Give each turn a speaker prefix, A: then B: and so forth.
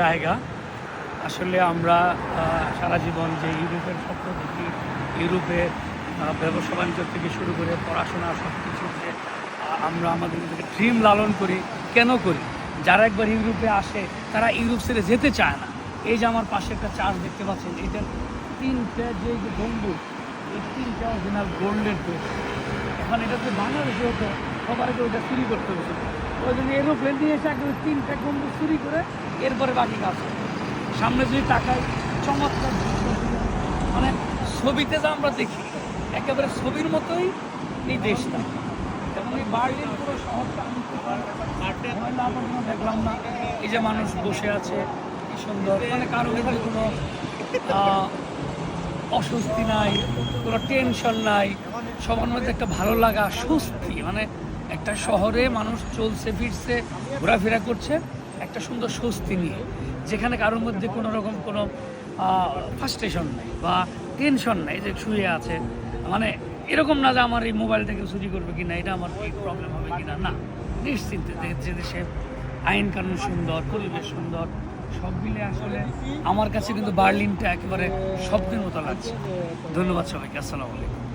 A: জায়গা। আসলে আমরা সারা জীবন যে ইউরোপের স্বপ্ন দেখি ইউরোপের ব্যবসা বাণিজ্য থেকে শুরু করে পড়াশোনা সব কিছুতে আমরা আমাদের ড্রিম লালন করি, কেন করি? যারা একবার ইউরোপে আসে, তারা ইউরোপ ছেড়ে যেতে চায় না। এই যে আমার পাশে একটা চার্চ দেখতে পাচ্ছেন এটার তিনটা যে গম্বুজ, এই তিনটা অরিজিনাল গোল্ডের এখন এটা তো বাংলাদেশে হতো সবাইকে ওটা চুরি করতে হতো ওই জন্য এরোপ্লেন নিয়ে এসে একদম তিনটা গম্বুজ চুরি করে এরপরে বাকি কাজ। সামনে যদি তাকাই, চমৎকার মানে ছবিতে যা আমরা দেখি, একেবারে ছবির মতোই এই দেশটা। এবং এই বার্লিন পুরো শহরটা আমি দেখলাম। না। এই যে মানুষ বসে আছে, কি সুন্দর। মানে কারও কোনো অস্বস্তি নাই, কোনো টেনশন নাই। সবার মধ্যে একটা ভালো লাগা, স্বস্তি। মানে একটা শহরে মানুষ চলছে, ফিরছে, ঘোরাফেরা করছে, একটা সুন্দর স্বস্তি নিয়ে, যেখানে কারোর মধ্যে কোনো রকম কোনো ফাস্ট্রেশন নেই বা টেনশন নেই যে শুয়ে আছে। মানে এরকম না যে আমার এই মোবাইলটাকে চুরি করবে কি না এটা আমার কি প্রবলেম হবে কি না। না নিশ্চিন্তে যে দেশে আইন কানুন সুন্দর, পরিবেশ সুন্দর, সব মিলে আসলে আমার কাছে কিন্তু বার্লিনটা একেবারে স্বপ্নের মতো লাগছে। ধন্যবাদ সবাইকে, আসসালামু আলাইকুম।